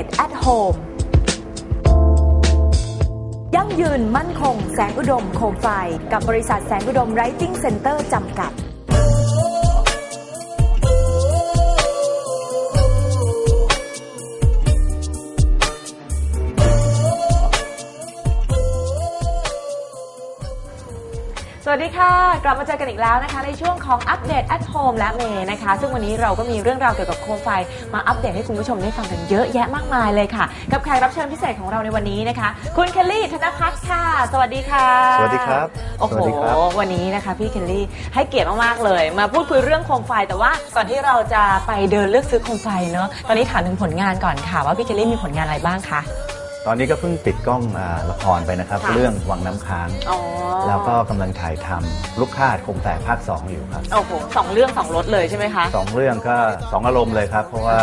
ต at home ยั่งยืนมั่นคงแสงอุดมโคมไฟ กับบริษัทแสงอุดมไรติ้งเซ็นเตอร์จำกัด วัสดีค่ะ กลับมาเจอกันอีกแล้วนะคะ ในช่วงของอัปเดต at home และเมย์นะคะ ซึ่งวันนี้เราก็มีเรื่องราวเกี่ยวกับโคมไฟ มาอัปเดตให้คุณผู้ชมได้ฟังกันเยอะแยะมากมายเลยค่ะ กับแขกรับเชิญพิเศษของเราในวันนี้นะคะ คุณเคลลี่ธนพัฒน์ค่ะ สวัสดีค่ะสวัสดีครับโอ้โหสวัสดีครับ วันนี้นะคะพี่เคลลี่ให้เกียรติมากๆเลย มาพูดคุยเรื่องโคมไฟ แต่ว่าก่อนที่เราจะไปเดินเลือกซื้อโคมไฟเนาะตอนนี้ถามถึงผลงานก่อนค่ะ ว่าพี่เคลลี่มีผลงานอะไรบ้างคะ ตอนนี้ก็เพิ่งปิดกล้องอาละครไปนะครับ ค่ะ เรื่องวังน้ำค้าง อ๋อแล้วก็กำลังถ่ายทำลูกคาดคมแฝกภาค 2 อยู่ครับโอ้โหสองเรื่องสองรสเลยใช่ไหมคะ สองเรื่องก็สองอารมณ์เลยครับ เพราะว่า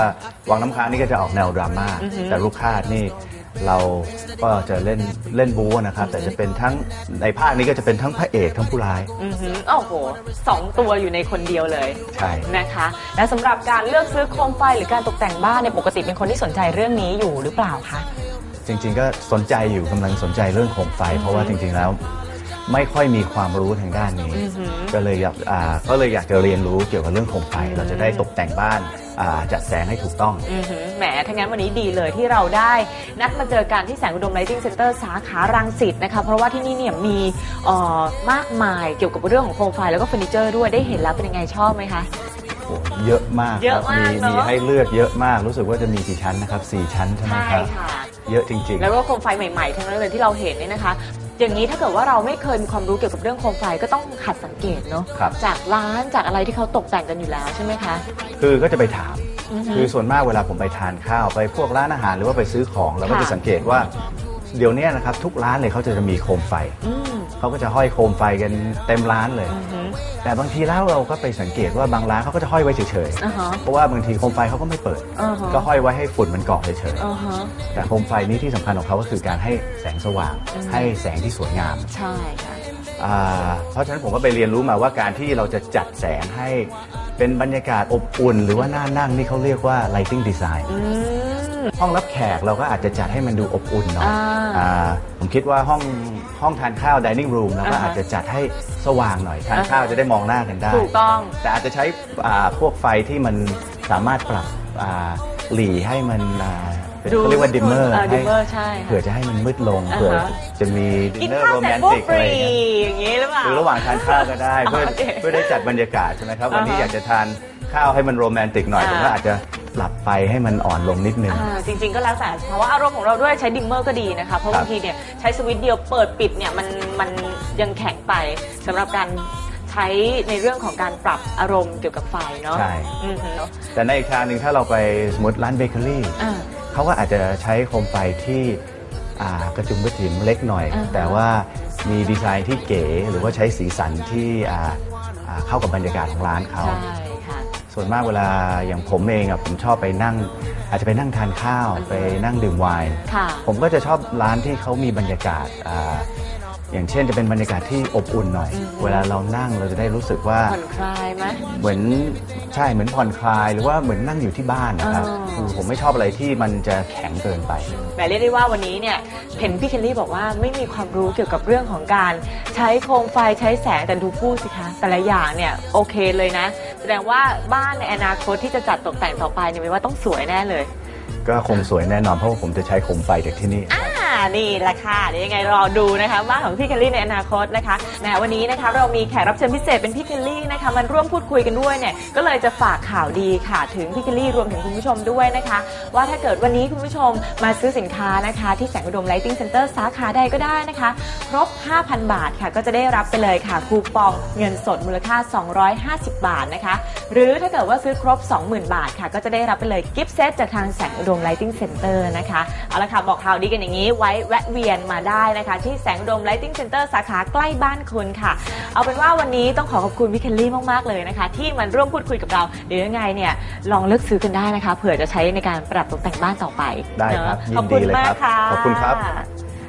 วังน้ำค้างนี่ก็จะออกแนวดราม่าอือฮึแต่ลูกคาดนี่เราก็จะเล่นเล่นบู๊นะครับ แต่จะเป็นทั้งในภาคนี้ก็จะเป็นทั้งพระเอกทั้งผู้ร้ายอือหือโอ้โหสองตัวอยู่ในคนเดียวเลยใช่ นะคะ และสำหรับการเลือกซื้อโคมไฟหรือการตกแต่งบ้านเนี่ยปกติเป็นคนที่สนใจเรื่องนี้อยู่หรือเปล่าคะ จริง ๆ ก็สนใจอยู่กำลังสนใจเรื่องโคมไฟ เพราะว่าจริง ๆ แล้ว ไม่ค่อยมีความรู้ทางด้านนี้อือหือก็เลยอยากอ่าก็เลยอยากจะเรียนรู้เกี่ยวกับเรื่องโคมไฟ เราจะได้ตกแต่งบ้านอ่าจัดแสงให้ถูกต้อง อือหือแหมถ้างั้นวันนี้ดีเลยที่เราได้ นัดมาเจอกันที่แสงอุดมไลติ้งเซ็นเตอร์สาขารังสิตนะคะ เพราะว่าที่นี่เนี่ยมีเอ่อมากมายเกี่ยวกับเรื่องของโคมไฟแล้วก็เฟอร์นิเจอร์ด้วยได้เห็นแล้วเป็นยังไงชอบไหมคะ โอ้เยอะมากเยคอะรับมากมีเนอะ มีให้เลือกเยอะมากรู้สึกว่าจะมีกี่ชั้นนะครับสี่ชั้นใช่ไหมใช่ครับ ค่ะ เยอะจริงแล้วก็โคมไฟใหม่ๆ ทั้งนั้นเลยที่เราเห็นเนี่ยนะคะ อย่างนี้ถ้าเกิดว่าเราไม่เคยมีความรู้เกี่ยวกับเรื่องโคมไฟก็ต้องหัดสังเกตเนาะครับ จากร้านจากอะไรที่เขาตกแต่งกันอยู่แล้วใช่ไหมคะๆคือก็จะไปถาม อือฮึคือส่วนมากเวลาผมไปทานข้าวไปพวกร้านอาหารหรือว่าไปซื้อของเราก็ค่ะ จะสังเกตว่า เดี๋ยวนี้นะครับทุกร้านเลยเขาจะมีโคมไฟ อืม เขาก็จะห้อยโคมไฟกันเต็มร้านเลยอือหือแต่บางทีแล้วเราก็ไปสังเกตว่าบางร้านเขาก็จะห้อยไว้เฉยอ่าฮะๆเพราะว่าบางทีโคมไฟเขาก็ไม่เปิดอ่าฮะก็ห้อยไว้ให้ฝุ่นมันเกาะเฉยอ่าฮะๆแต่โคมไฟนี้ที่สำคัญของเขาก็คือการให้แสงสว่างอืมให้แสงที่สวยงาม ใช่ค่ะอ่าเพราะฉะนั้นผมก็ไปเรียนรู้มาว่าการที่เราจะจัดแสงให้เป็นบรรยากาศอบอุ่น หรือว่าน่านั่งนี่เขาเรียกว่า lighting design อืม ห้องรับแขกเราก็อาจจะจัดให้มันดูอบอุ่นหน่อยอ่าอ่าผมคิดว่าห้องห้องทานข้าว dining room เราก็อ่าฮะอาจจะจัดให้สว่างหน่อยทานอ่าฮะข้าวจะได้มองหน้ากันได้ ถูกต้อง แต่อาจจะใช้อ่าพวกไฟที่มันสามารถปรับอ่าหลีให้มันอ่าเป็นเขาเรียกว่าดิมเมอร์ดิมเมอร์ใช่ค่ะ เผื่อจะให้มันมืดลงอ่าฮะ เผื่อจะมีดิกินนเนอร์ข้าวโรเสแมร็จนปุ๊บติกฟอะไรรีอย่างเงี้ย อย่างนี้หรือเปล่า หรือระหว่างทานข้าวก็ได้ เพื่อโอเคเพื่อได้จัดบรรยากาศใช่ไหมครับ วันนี้อ่าฮะอยากจะทานข้าวให้มันโรแมนติกหน่อยอ่า ผมก็อาจจะ ปรับไฟให้มันอ่อนลงนิดนึง อ่าจริงๆก็แล้วแต่เพราะว่าอารมณ์ของเราด้วยใช้ดิมเมอร์ก็ดีนะคะ เพราะครับบางทีเนี่ยใช้สวิตช์เดียวเปิดปิดเนี่ยมันมันยังแข็งไปสำหรับการใช้ในเรื่องของการปรับอารมณ์เกี่ยวกับไฟเนาะใช่ อือหือเนาะแต่ในอีกทางหนึ่งถ้าเราไปสมมติร้านเบเกอรี่ อ่า เขาก็อาจจะใช้โคมไฟที่อ่ากระจุมกระจิ๋มเล็กหน่อย อ่าฮะแต่ว่ามีดีไซน์ที่เก๋หรือว่าใช้สีสันที่อ่าอ่าเข้ากับบรรยากาศของร้านเขา ใช่ค่ะ ส่วนมากเวลาอย่างผมเองอะผมชอบไปนั่ง อาจจะไปนั่งทานข้าวอือฮึไปนั่งดื่มไวน์ค่ะ ผมก็จะชอบร้านที่เขามีบรรยากาศอ่า อย่างเช่นจะเป็นบรรยากาศที่อบอุ่นหน่อยอืมเวลาเรานั่งเราจะได้รู้สึกว่าผ่อนคลายไหมเหมือนใช่เหมือนผ่อนคลายหรือว่าเหมือนนั่งอยู่ที่บ้านนะครับอ๋อคือผมไม่ชอบอะไรที่มันจะแข็งเกินไปแต่เรียกได้ว่าวันนี้เนี่ยเห็นพี่เคลลี่บอกว่าไม่มีความรู้เกี่ยวกับเรื่องของการใช้โคมไฟใช้แสงแต่ดูพูดสิคะแต่ละอย่างเนี่ยโอเคเลยนะ แสดงว่าบ้านในอนาคตที่จะจัดตกแต่งต่อไปเนี่ยไม่ว่าต้องสวยแน่เลย ก็คงสวยแน่นอนเพราะว่าผมจะใช้โคมไฟจากที่นี่อ่า นี่แหละค่ะเดี๋ยวยังไงรอดูนะคะบ้านของพี่เคลลี่ในอนาคตนะคะแหมวันนี้นะคะเรามีแขกรับเชิญพิเศษเป็นพี่เคลลี่นะคะมันร่วมพูดคุยกันด้วยเนี่ยก็เลยจะฝากข่าวดีค่ะถึงพี่เคลลี่รวมถึงคุณผู้ชมด้วยนะคะ ว่าถ้าเกิดวันนี้คุณผู้ชมมาซื้อสินค้านะคะ ที่แสงอุดมไลติ้งเซ็นเตอร์สาขาใดก็ได้นะคะ ครบ 5,000 บาทค่ะ ก็จะได้รับไปเลยค่ะคูปองเงินสดมูลค่า 250 บาทนะคะ หรือถ้าเกิดว่าซื้อครบ 20,000 บาทค่ะ ก็จะได้รับไปเลยกิฟต์เซตจากทางแสงอุดมไลติ้งเซ็นเตอร์นะคะเอาละค่ะบอกข่าวดีกันอย่างนี้ไว้แวะเวียนมาได้นะคะ ที่แสงอุดมไลติ้งเซ็นเตอร์สาขาใกล้บ้านคุณค่ะ เอาเป็นว่าวันนี้ต้องขอขอบคุณพี่เคลลี่มาก ๆ เลยนะคะ ที่มันร่วมพูดคุยกับเราเดี๋ยวยังไงเนี่ยลองเลือกซื้อกันได้นะคะเผื่อจะใช้ในการปรับตกแต่งบ้านต่อไปได้ครับเนอะยินดีขอบคุณเลยมาครักบค่ะ ขอบคุณครับ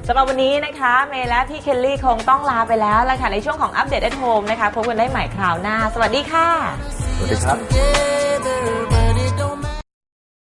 สำหรับวันนี้นะคะเมย์และพี่เคลลี่คงต้องลาไปแล้วละค่ะในช่วงของอัปเดต at home นะคะพบกันได้ใหม่คราวหน้า สวัสดีค่ะ สวัสดีครับ together